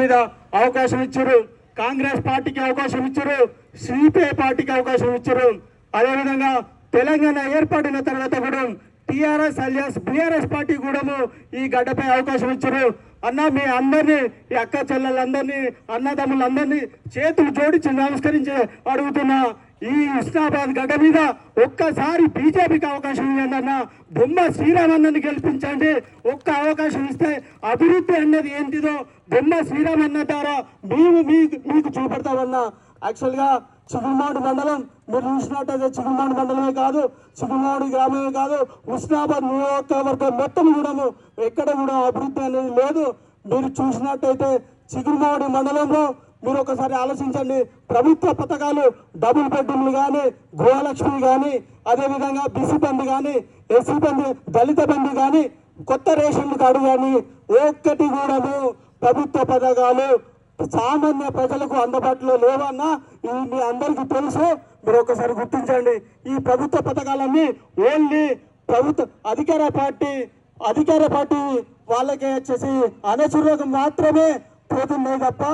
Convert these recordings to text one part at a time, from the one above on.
మీద అవకాశం ఇచ్చారు. కాంగ్రెస్ పార్టీకి అవకాశం ఇచ్చారు. సిపిఐ పార్టీకి అవకాశం ఇచ్చారు. అదేవిధంగా తెలంగాణ ఏర్పడిన తర్వాత కూడా టిఆర్ఎస్ అలియాస్ బిఆర్ఎస్ పార్టీ కూడా ఈ గడ్డపై అవకాశం ఇచ్చారు. అన్న మీ అందరినీ ఈ అక్క చెల్లెలందరినీ అన్నదమ్ములందరినీ చేతులు జోడించి నమస్కరించి అడుగుతున్నా. ఈ ఉస్నాబాద్ గడ్డ మీద ఒక్కసారి బీజేపీకి అవకాశం ఇవ్వండి అన్న బొమ్మ శ్రీరామన్నని గెలిపించండి. ఒక్క అవకాశం ఇస్తే అభివృద్ధి అన్నది ఏంటిదో బొమ్మ శ్రీరామన్న ద్వారా మేము మీకు మీకు చూపెడతామన్నా. యాక్చువల్గా చిగుమాడు మండలం మీరు చూసినట్టయితే చిగుమాడు మండలమే కాదు చిగుమాడు గ్రామమే కాదు హుస్నాబాద్ నియోజకవర్గం మొత్తం కూడాను ఎక్కడ కూడా అభివృద్ధి అనేది లేదు. మీరు చూసినట్టయితే చిగుమాడు మండలంలో మీరు ఒకసారి ఆలోచించండి. ప్రభుత్వ పథకాలు డబుల్ బెడ్రూమ్లు కానీ గృహలక్ష్మి కానీ అదేవిధంగా బీసీ బంధు కానీ ఎస్సీ బండి దళిత బండి కానీ కొత్త రేషన్ కార్డు కానీ ఒక్కటి కూడాను ప్రభుత్వ పథకాలు సామాన్య ప్రజలకు అందుబాటులో లేవన్నా మీ అందరికీ తెలుసు. మీరు ఒకసారి గుర్తించండి. ఈ ప్రభుత్వ పథకాలన్నీ ఓన్లీ ప్రభుత్వ అధికార పార్టీ అధికార పార్టీ వాళ్ళకే వచ్చేసి అనచురకు మాత్రమే పోతున్నాయి తప్ప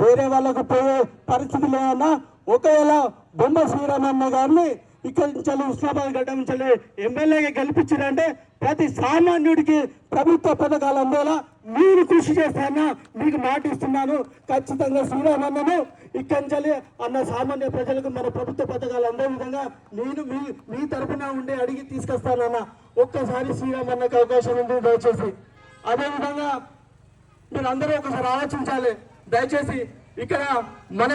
వేరే వాళ్ళకు పోయే పరిస్థితి లేదన్నా ఒకవేళ బొమ్మ శ్రీరామన్న గారిని ఇక్కడి నుంచి ఉస్మాబాద్ గడ్డ నుంచి ఎమ్మెల్యేగా గెలిపించారంటే ప్రతి సామాన్యుడికి ప్రభుత్వ పథకాలు అందేలా మీరు కృషి చేస్తానా మీకు మాట ఇస్తున్నాను. ఖచ్చితంగా శ్రీరామన్నను ఇక్కడి నుంచి అన్న సామాన్య ప్రజలకు మన ప్రభుత్వ పథకాలు అందే విధంగా నేను మీ మీ తరపున ఉండి అడిగి తీసుకొస్తానన్న ఒక్కసారి శ్రీరామన్నకు అవకాశం ఉంది దయచేసి. అదేవిధంగా మీరు అందరూ ఒకసారి ఆలోచించాలి. దయచేసి ఇక్కడ మన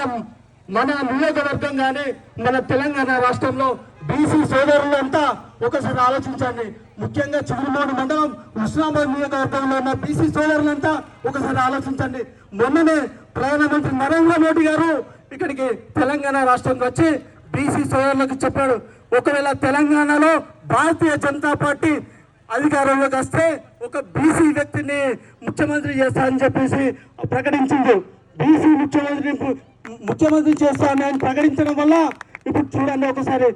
మన నియోజకవర్గం కానీ మన తెలంగాణ రాష్ట్రంలో బీసీ సోదరులంతా ఒకసారి ఆలోచించండి. ముఖ్యంగా చిగురుమూడి మండలం హుస్నాబాద్ నియోజకవర్గంలో ఉన్న బీసీ సోదరులంతా ఒకసారి ఆలోచించండి. మొన్ననే ప్రధానమంత్రి నరేంద్ర మోడీ గారు ఇక్కడికి తెలంగాణ రాష్ట్రంకి వచ్చి బీసీ సోదరులకు చెప్పాడు. ఒకవేళ తెలంగాణలో భారతీయ జనతా పార్టీ అధికారంలోకి వస్తే ఒక బీసీ వ్యక్తిని ముఖ్యమంత్రి చేస్తా అని చెప్పేసి ప్రకటించింది. బీసీ ముఖ్యమంత్రిని ముఖ్యమంత్రి చేస్తానని ఆయన ప్రకటించడం వల్ల ఇప్పుడు చూడండి ఒకసారి.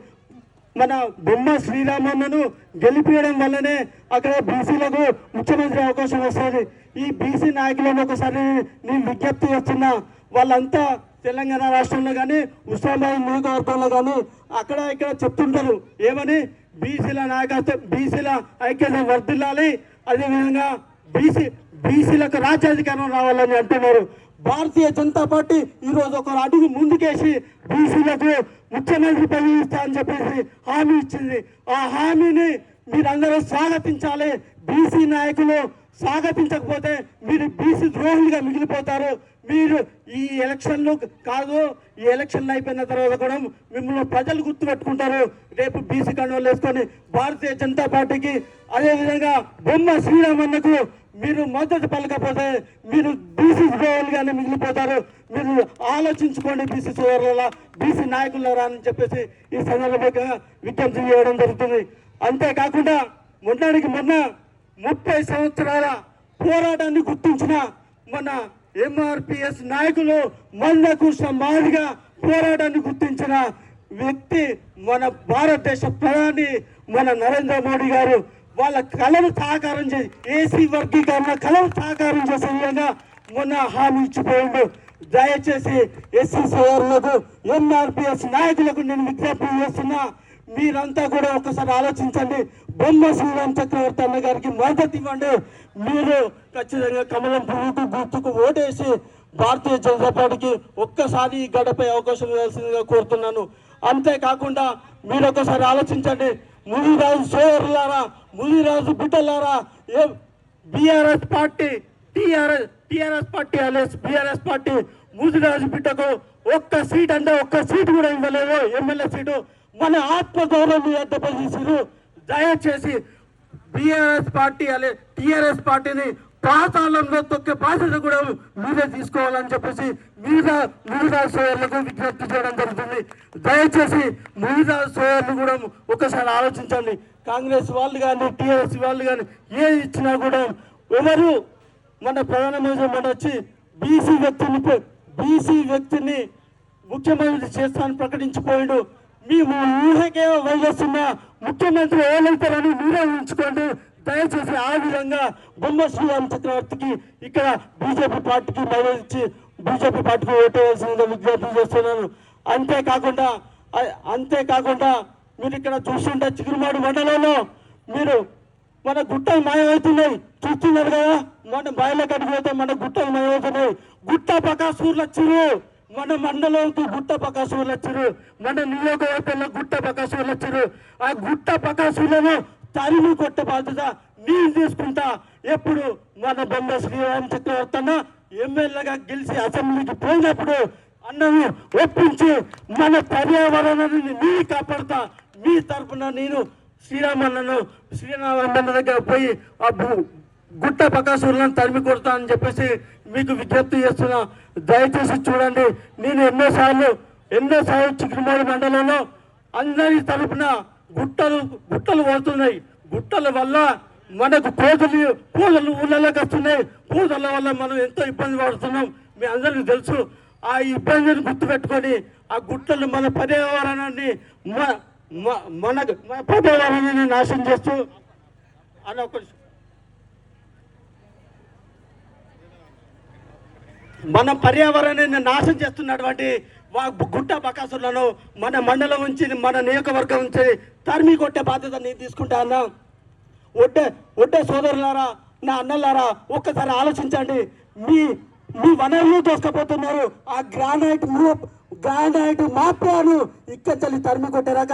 మన బొమ్మ శ్రీరామన్నను గెలిపించడం వల్లనే అక్కడ బీసీలకు ముఖ్యమంత్రి అవకాశం వస్తుంది. ఈ బీసీ నాయకులను ఒకసారి నేను విజ్ఞప్తి చేస్తున్నా. వాళ్ళంతా తెలంగాణ రాష్ట్రంలో కానీ ఉస్మానాబాద్ నియోజకవర్గంలో కానీ అక్కడ ఇక్కడ చెప్తుంటారు. ఏమని? బీసీల నాయకత్వం బీసీల ఐక్యత వర్ధిల్లాలి. అదేవిధంగా బీసీ బీసీలకు రాజ్యాధికారం రావాలని అంటున్నారు. భారతీయ జనతా పార్టీ ఈరోజు ఒక అడుగు ముందుకేసి బీసీలకు ముఖ్యమంత్రి పదవి ఇస్తా అని చెప్పేసి హామీ ఇచ్చింది. ఆ హామీని మీరందరూ స్వాగతించాలి. బీసీ నాయకులు స్వాగతించకపోతే మీరు బీసీ ద్రోహులుగా మిగిలిపోతారు. మీరు ఈ ఎలక్షన్లు కాదు ఈ ఎలక్షన్లు అయిపోయిన తర్వాత కూడా మిమ్మల్ని ప్రజలు గుర్తుపెట్టుకుంటారు. రేపు బీసీ కండువలు వేసుకొని భారతీయ జనతా పార్టీకి అదేవిధంగా బొమ్మ శ్రీరామన్నకు మీరు మద్దతు పలకపోతే మీరు బీసీ ద్రోహులుగానే మిగిలిపోతారు. మీరు ఆలోచించుకోండి బీసీ సోదరుల బీసీ నాయకులరా అని చెప్పేసి ఈ సందర్భంగా విజ్ఞప్తి చేయడం జరుగుతుంది. అంతేకాకుండా మొన్నటికి మొన్న ముప్పై సంవత్సరాల పోరాటాన్ని గుర్తించిన మన ఎంఆర్పిఎస్ నాయకులు మందకు మాదిగా పోరాటాన్ని గుర్తించిన వ్యక్తి మన భారతదేశ ప్రధాని మన నరేంద్ర మోడీ గారు. వాళ్ళ కళను సాకారం చేసి ఏసీ వర్గీకరణ కళను సాకారం చేసే విధంగా మొన్న హామీ ఇచ్చిపోయిండు. దయచేసి ఎస్సీ సోదరులకు ఎంఆర్పిఎస్ నాయకులకు నేను విజ్ఞప్తి చేస్తున్నా. మీరంతా కూడా ఒకసారి ఆలోచించండి. బొమ్మ శ్రీరామ్ చక్రవర్తి అన్న గారికి మద్దతు ఇవ్వండి. మీరు ఖచ్చితంగా కమలం పువ్వుకు గుర్తుకు ఓటేసి భారతీయ జనతా పార్టీకి ఒక్కసారి గడపే గడపై అవకాశం ఇవ్వాల్సిందిగా కోరుతున్నాను. అంతేకాకుండా మీరు ఒకసారి ఆలోచించండి. ముదిరాజు సోదరులారా ముదిరాజు బిడ్డలారా ఏ BRS party TRS TRS party అలెస్ BRS party Mudiraj బిడ్డకు ఒక్క సీట్ అంటే ఒక్క సీట్ కూడా ఇవ్వలేదు ఎమ్మెల్యే సీటు మన ఆత్మ గౌరవం దెబ్బతీసారు. దయచేసి బీఆర్ఎస్ పార్టీ అనే టిఆర్ఎస్ పార్టీని పాతాళంలో తొక్కే బాధ్యత కూడా మీరే తీసుకోవాలని చెప్పేసి మీద మిగతా సోదరులకు విజ్ఞప్తి చేయడం జరుగుతుంది. దయచేసి మిగతా సోదరులు కూడా ఒకసారి ఆలోచించండి. కాంగ్రెస్ వాళ్ళు కానీ టీఆర్ఎస్ వాళ్ళు కానీ ఏది ఇచ్చినా కూడా ఎవరు మన ప్రధానమంత్రి మన వచ్చి బీసీ వ్యక్తిని బీసీ వ్యక్తిని ముఖ్యమంత్రి చేస్తానని ప్రకటించిపోయాడు. మీ ఊహకే వదిలేస్తున్న ముఖ్యమంత్రి ఏలవుతారని మీరే ఉంచుకోండి దయచేసి ఆ విధంగా బొమ్మ శ్రీరామ్ చక్రవర్తికి ఇక్కడ బీజేపీ పార్టీకి మద్దతిచ్చి బీజేపీ పార్టీకి ఓటేయాల్సిందిగా విజ్ఞప్తి చేస్తున్నాను. అంతేకాకుండా అంతేకాకుండా మీరు ఇక్కడ చూస్తుంటే చిగురుమాడు మండలంలో మీరు మన గుట్టలు మాయమవుతున్నాయి. చూస్తున్నారు కదా? మన బయలు కడిగిపోతే మన గుట్టలు మాయమవుతున్నాయి. గుట్ట పక్క సూర్ల వచ్చిరు మన మండలంకి గుట్ట పకాశువులు వచ్చారు మన నియోజకవర్గంలో గుట్ట పకాశువులు వచ్చారు ఆ గుట్ట పకాశువులను తరిమి కొట్ట బాధ్యత నేను తీసుకుంటా. ఎప్పుడు మన బొమ్మ శ్రీరామ్ చక్రవర్తి అన్న ఎమ్మెల్యేగా గెలిచి అసెంబ్లీకి పోయినప్పుడు అన్నను ఒప్పించి మన పర్యావరణాన్ని నేను కాపాడుతా. మీ తరపున నేను శ్రీరామన్నను శ్రీరామన్న దగ్గర పోయి ఆ భూ- గుట్ట బకాసురులను తరిమి కొడతా అని చెప్పేసి మీకు విజ్ఞప్తి చేస్తున్నా. దయచేసి చూడండి. నేను ఎన్నోసార్లు ఎన్నోసార్లు చిక్కుమారి మండలంలో అందరి తరపున గుట్టలు గుట్టలు పడుతున్నాయి గుట్టల వల్ల మనకు కోతులు కూలలు ఊళ్ళలోకి వస్తున్నాయి. కూతుల వల్ల మనం ఎంతో ఇబ్బంది పడుతున్నాం. మీ అందరికీ తెలుసు. ఆ ఇబ్బందిని గుర్తుపెట్టుకొని ఆ గుట్టలు మన పర్యావరణాన్ని మన మన పర్యావరణాన్ని నాశనం చేస్తూ అని ఒక మన పర్యావరణాన్ని నాశనం చేస్తున్నటువంటి వా- గుట్ట బకాసులను మన మండలం ఉంచి మన నియోజకవర్గం ఉంచి తరిమి కొట్టే బాధ్యత నేను తీసుకుంటా అన్నా. ఒడ్డే ఒడ్డే సోదరులారా నా అన్నలారా ఒక్కసారి ఆలోచించండి. మీ మీ వనరులు దోసుకపోతున్నారు. ఆ గ్రానైట్ మూవ్ గ్రానైట్ మాప్యాను ఇక్కడ చల్లి తరిమి కొట్టేరాక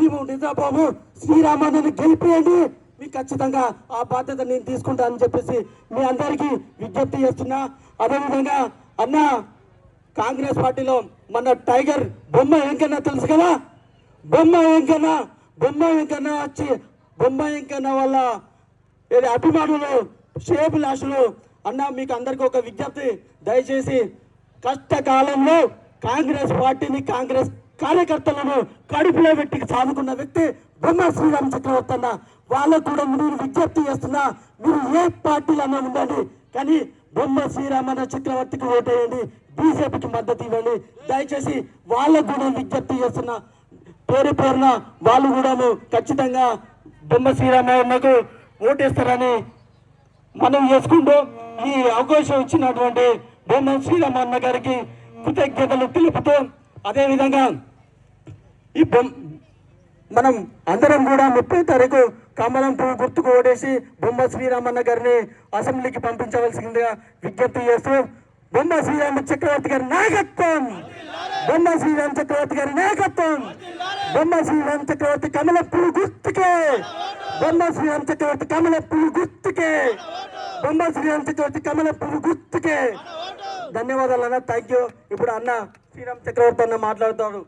మేము నిద్రపోము శ్రీరామాన్ని గెలిపేయండి. ఖచ్చితంగా ఆ బాధ్యత నేను తీసుకుంటా అని చెప్పేసి మీ అందరికీ విజ్ఞప్తి చేస్తున్నా. అదేవిధంగా అన్న కాంగ్రెస్ పార్టీలో మన టైగర్ బొమ్మ ఏంకన్నా తెలుసు కదా? బొమ్మ ఏంకన్నా బొమ్మ ఏంకన్నా వచ్చి బొమ్మ ఏంకన్నా వల్ల అభిమానులు అభిమానులు లాషులు అన్న మీకు అందరికీ ఒక విజ్ఞప్తి. దయచేసి కష్టకాలంలో కాంగ్రెస్ పార్టీని కాంగ్రెస్ కార్యకర్తలను కడుపులో పెట్టి సాదుకున్న వ్యక్తి బొమ్మ శ్రీరామ్ చక్రవర్తి అన్న వాళ్ళకు కూడా నేను విజ్ఞప్తి చేస్తున్నా మీరు ఏ పార్టీలన్నా ఉండండి. కానీ బొమ్మ శ్రీరామన్న చక్రవర్తికి ఓటేయండి బీజేపీకి మద్దతు ఇవ్వండి. దయచేసి వాళ్ళకు కూడా విజ్ఞప్తి చేస్తున్నా. పేరు పేరున వాళ్ళు కూడా ఖచ్చితంగా బొమ్మ శ్రీరామన్నకు ఓటేస్తారని మనం చేసుకుంటూ ఈ అవకాశం ఇచ్చినటువంటి బొమ్మ శ్రీరామన్న గారికి కృతజ్ఞతలు తెలుపుతూ అదేవిధంగా ఈ బొమ్మ మనం అందరం కూడా ముప్పై తారీఖు కమలం పువ్వు గుర్తుకు ఓడేసి బొమ్మ శ్రీరామన్న గారిని అసెంబ్లీకి పంపించవలసిందిగా విజ్ఞప్తి చేస్తూ బొమ్మ శ్రీరామ చక్రవర్తి గారి నాయకత్వం! బొమ్మ శ్రీరామ చక్రవర్తి గారి నాయకత్వం! బొమ్మ శ్రీరామ చక్రవర్తి కమల పువ్వు గుర్తుకే! బొమ్మ శ్రీరామ చక్రవర్తి కమల పువ్వు గుర్తుకే! బొమ్మ శ్రీరామ చక్రవర్తి కమల పువ్వు గుర్తుకే! ధన్యవాదాలు అన్న థ్యాంక్ యూ ఇప్పుడు అన్న శ్రీరామ్ చక్రవర్తి అన్న మాట్లాడతాడు.